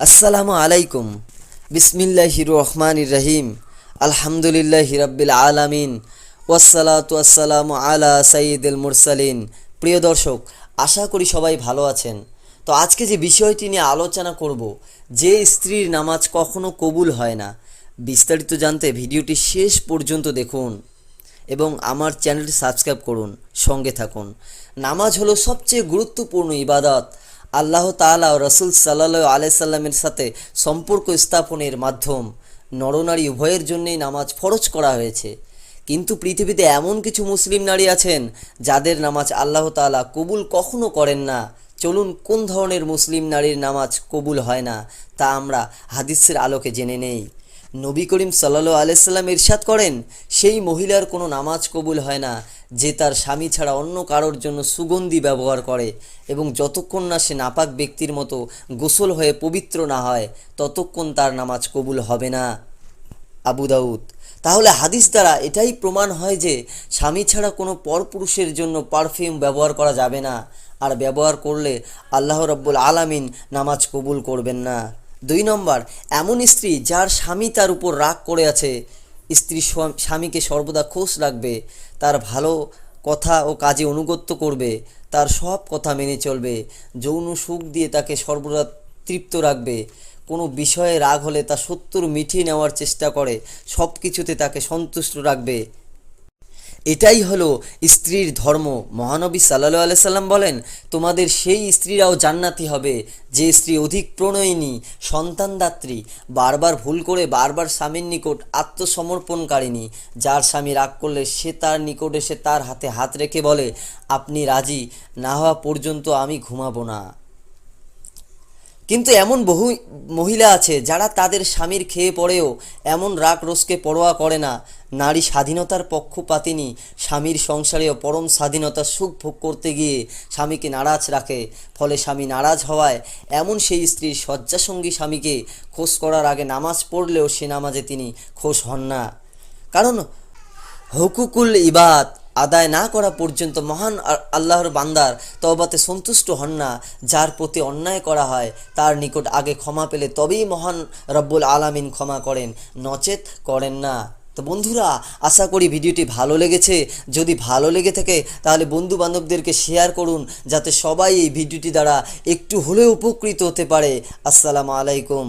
আসসালামু আলাইকুম। বিসমিল্লাহি রহমান রহিম। আলহামদুলিল্লাহ রাব্বিল আলামিন। ওয়াসসালাতু ওয়াসসালামু আলা সাইয়্যিদুল মুরসালিন। প্রিয় দর্শক, আশা করি সবাই ভালো আছেন। তো আজকে যে বিষয়টি নিয়ে আলোচনা করব, যে স্ত্রীর নামাজ কখনো কবুল হয় না, বিস্তারিত জানতে ভিডিওটি শেষ পর্যন্ত দেখুন এবং আমার চ্যানেলটি সাবস্ক্রাইব করুন, সঙ্গে থাকুন। নামাজ হলো সবচেয়ে গুরুত্বপূর্ণ ইবাদত। আল্লাহ তাআলা ও রসুল সাল্লাহ আলাইসাল্লামের সাথে সম্পর্ক স্থাপনের মাধ্যম নরনারী উভয়ের জন্যই নামাজ ফরজ করা হয়েছে। কিন্তু পৃথিবীতে এমন কিছু মুসলিম নারী আছেন যাদের নামাজ আল্লাহ তাআলা কবুল কখনো করেন না। চলুন, কোন ধরনের মুসলিম নারীর নামাজ কবুল হয় না তা আমরা হাদিসের আলোকে জেনে নেই। নবী করিম সাল্লাহ আলাইসাল্লাম ইরশাদ করেন, সেই মহিলার কোনো নামাজ কবুল হয় না। যে তার স্বামী ছাড়া অন্য কারোর জন্য সুগন্ধি ব্যবহার করে এবং যতক্ষণ না সে নাপাক ব্যক্তির মতো গোসল হয়ে পবিত্র না হয়, ততক্ষণ তার নামাজ কবুল হবে না। আবু দাউদ, তাহলে হাদিস দ্বারা এটাই প্রমাণ হয় যে স্বামী ছাড়া কোনো পরপুরুষের জন্য পারফিউম ব্যবহার করা যাবে না। আর ব্যবহার করলে আল্লাহ রব্বুল আলামিন নামাজ কবুল করবেন না। দুই নম্বর, এমন স্ত্রী যার স্বামী তার উপর রাগ করে আছে স্ত্রী স্বা- স্বামীকে সর্বদা খোঁজ রাখবে, তার ভালো কথা ও কাজে অনুগত্য করবে, তার সব কথা মেনে চলবে, যৌন সুখ দিয়ে তাকে সর্বদা তৃপ্ত রাখবে। কোনো বিষয়ে রাগ হলে তা সত্তর মিটিয়ে নেওয়ার চেষ্টা করে সব কিছুতে তাকে সন্তুষ্ট রাখবে। এটাই হলো স্ত্রীর ধর্ম। মহানবী সাল্লাহ আলাইসাল্লাম বলেন, তোমাদের সেই স্ত্রীরাও জান্নাতি হবে, যে স্ত্রী অধিক প্রণয়িনী সন্তানদাত্রী বারবার ভুল করে বারবার স্বামীর নিকট আত্মসমর্পণকারিণী, যার স্বামী রাগ করলে সে তার নিকট এসে তার হাতে হাত রেখে বলে, আপনি রাজি, না হওয়া পর্যন্ত আমি ঘুমাবো না। কিন্তু এমন বহু মহিলা আছে, যারা তাদের স্বামীর খেয়ে পড়েও এমন রাগ রোষকে পরোয়া করে না। নারী স্বাধীনতার পক্ষপাতিনী, স্বামীর সংসারেও পরম স্বাধীনতার সুখ ভোগ করতে গিয়ে স্বামীকে নারাজ রাখে। ফলে স্বামী নারাজ হওয়ায় এমন সেই স্ত্রীর শয্যাসঙ্গী স্বামীকে খোঁজ করার আগে নামাজ পড়লেও সে নামাজে তিনি খোশ হন না। কারণ হুকুকুল ইবাদ আদায় না করা পর্যন্ত মহান আল্লাহর বান্দার তবাতে সন্তুষ্ট হন না, যার প্রতি অন্যায় করা হয়, তার নিকট আগে ক্ষমা পেলে তবেই মহান রব্বুল আলামিন ক্ষমা করেন, নচেত করেন না। তো বন্ধুরা, আশা করি ভিডিওটি ভালো লেগেছে। যদি ভালো লেগে থাকে, তাহলে বন্ধু বান্ধবদেরকে শেয়ার করুন, যাতে সবাই এই ভিডিওটি দ্বারা একটু হলেও উপকৃত হতে পারে। আসসালামু আলাইকুম।